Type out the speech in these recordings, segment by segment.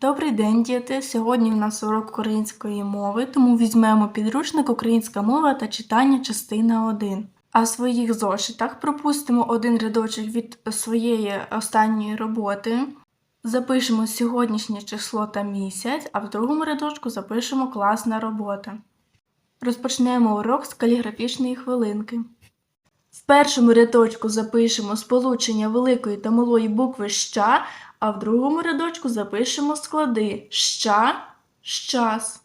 Добрий день, діти! Сьогодні в нас урок української мови, тому візьмемо підручник Українська мова та читання частина 1. А в своїх зошитах пропустимо один рядочок від своєї останньої роботи. Запишемо сьогоднішнє число та місяць, а в другому рядочку запишемо класна робота. Розпочнемо урок з каліграфічної хвилинки. В першому рядочку запишемо сполучення великої та малої букви ща, а в другому рядочку запишемо склади ща, щас.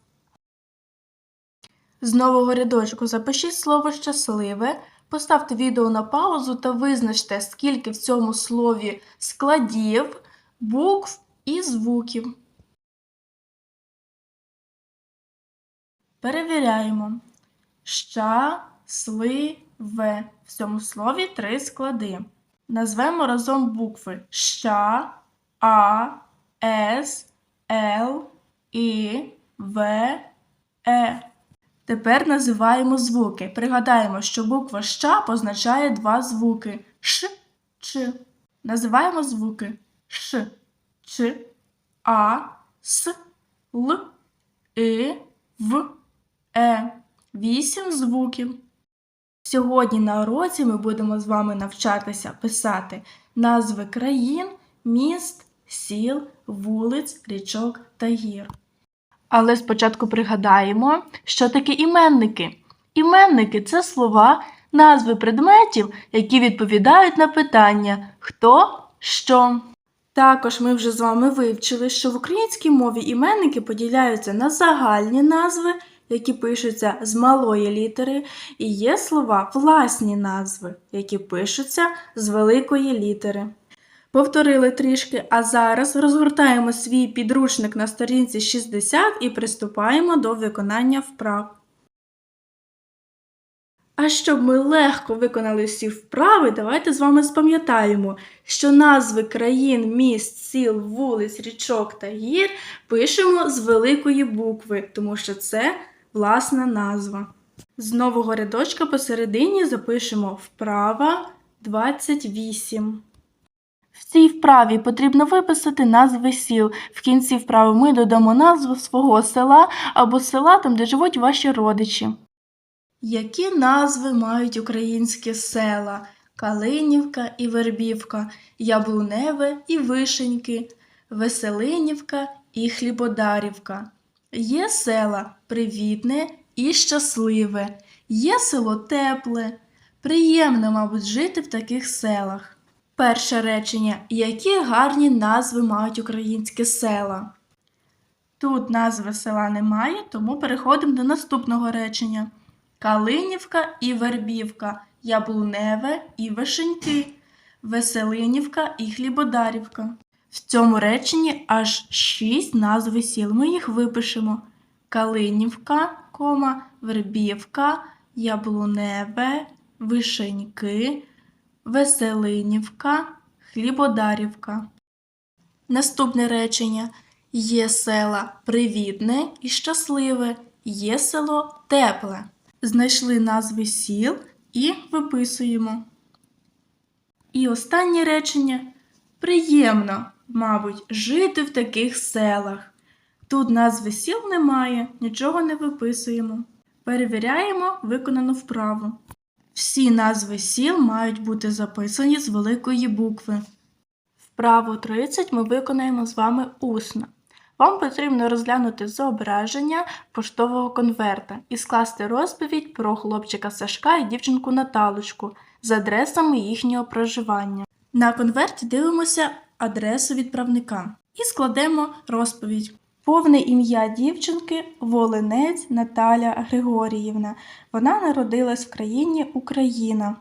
З нового рядочку запишіть слово щасливе, поставте відео на паузу та визначте, скільки в цьому слові складів, букв і звуків. Перевіряємо. Щасливе. В В цьому слові три склади. Назвемо разом букви Щ, А, С, Л, І, В, Е. Тепер називаємо звуки. Пригадаємо, що буква Щ позначає два звуки Ш, Ч. Називаємо звуки Ш, Ч, А, С, Л, І, В, Е. Вісім звуків. Сьогодні на уроці ми будемо з вами навчатися писати назви країн, міст, сіл, вулиць, річок та гір. Але спочатку пригадаємо, що таке іменники. Іменники це слова, назви предметів, які відповідають на питання хто, що. Також ми вже з вами вивчили, що в українській мові іменники поділяються на загальні назви, які пишуться з малої літери, і є слова власні назви, які пишуться з великої літери. Повторили трішки, а зараз розгортаємо свій підручник на сторінці 60 і приступаємо до виконання вправ. А щоб ми легко виконали всі вправи, давайте з вами спам'ятаємо, що назви країн, міст, сіл, вулиць, річок та гір пишемо з великої букви, тому що це власна назва. З нового рядочка посередині запишемо вправа 28. В цій вправі потрібно виписати назви сіл. В кінці вправи ми додамо назву свого села або села там, де живуть ваші родичі. Які назви мають українські села? Калинівка і Вербівка, Яблуневе і Вишеньки, Веселинівка і Хлібодарівка. Є села привітне і щасливе, є село тепле. Приємно, мабуть, жити в таких селах. Перше речення. Які гарні назви мають українські села? Тут назви села немає, тому переходимо до наступного речення. Калинівка і Вербівка, Яблуневе і Вишеньки, Веселинівка і Хлібодарівка. В цьому реченні аж шість назв сіл. Ми їх випишемо: Калинівка, кома, Вербівка, Яблуневе, Вишеньки, Веселинівка, Хлібодарівка. Наступне речення. Є села привітне і щасливе, є село тепле. Знайшли назви сіл і виписуємо. І останнє речення приємно, мабуть, жити в таких селах. Тут назви сіл немає, нічого не виписуємо. Перевіряємо виконану вправу. Всі назви сіл мають бути записані з великої букви. Вправу 30 ми виконаємо з вами усно. Вам потрібно розглянути зображення поштового конверта і скласти розповідь про хлопчика Сашка і дівчинку Наталочку з адресами їхнього проживання. На конверті дивимося адресу відправника і складемо розповідь. Повне ім'я дівчинки Волинець Наталя Григоріївна. Вона народилась в країні Україна.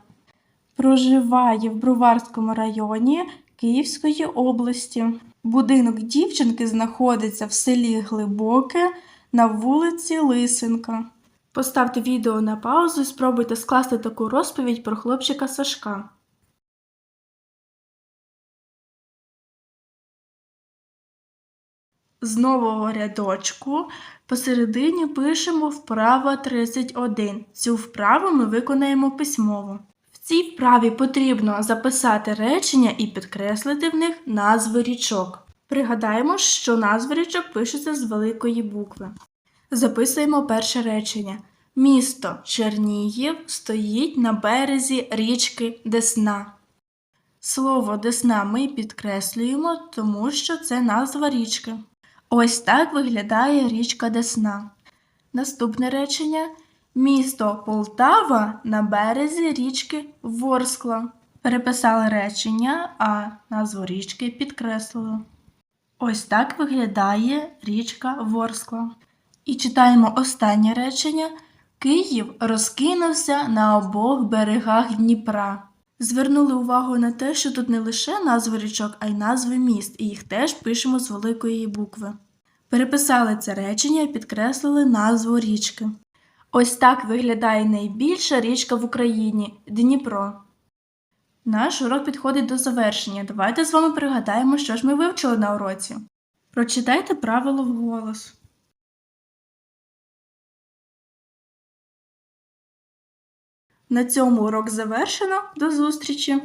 Проживає в Броварському районі Київської області. Будинок дівчинки знаходиться в селі Глибоке на вулиці Лисенка. Поставте відео на паузу і спробуйте скласти таку розповідь про хлопчика Сашка. З нового рядочку посередині пишемо вправа 31. Цю вправу ми виконаємо письмово. В цій вправі потрібно записати речення і підкреслити в них назви річок. Пригадаємо, що назви річок пишуться з великої букви. Записуємо перше речення. Місто Чернігів стоїть на березі річки Десна. Слово Десна ми підкреслюємо, тому що це назва річки. Ось так виглядає річка Десна. Наступне речення. Місто Полтава на березі річки Ворскла. Переписали речення, а назву річки підкреслили. Ось так виглядає річка Ворскла. І читаємо останнє речення. Київ розкинувся на обох берегах Дніпра. Звернули увагу на те, що тут не лише назви річок, а й назви міст, і їх теж пишемо з великої букви. Переписали це речення і підкреслили назву річки. Ось так виглядає найбільша річка в Україні Дніпро. Наш урок підходить до завершення. Давайте з вами пригадаємо, що ж ми вивчили на уроці. Прочитайте правило вголос. На цьому урок завершено. До зустрічі!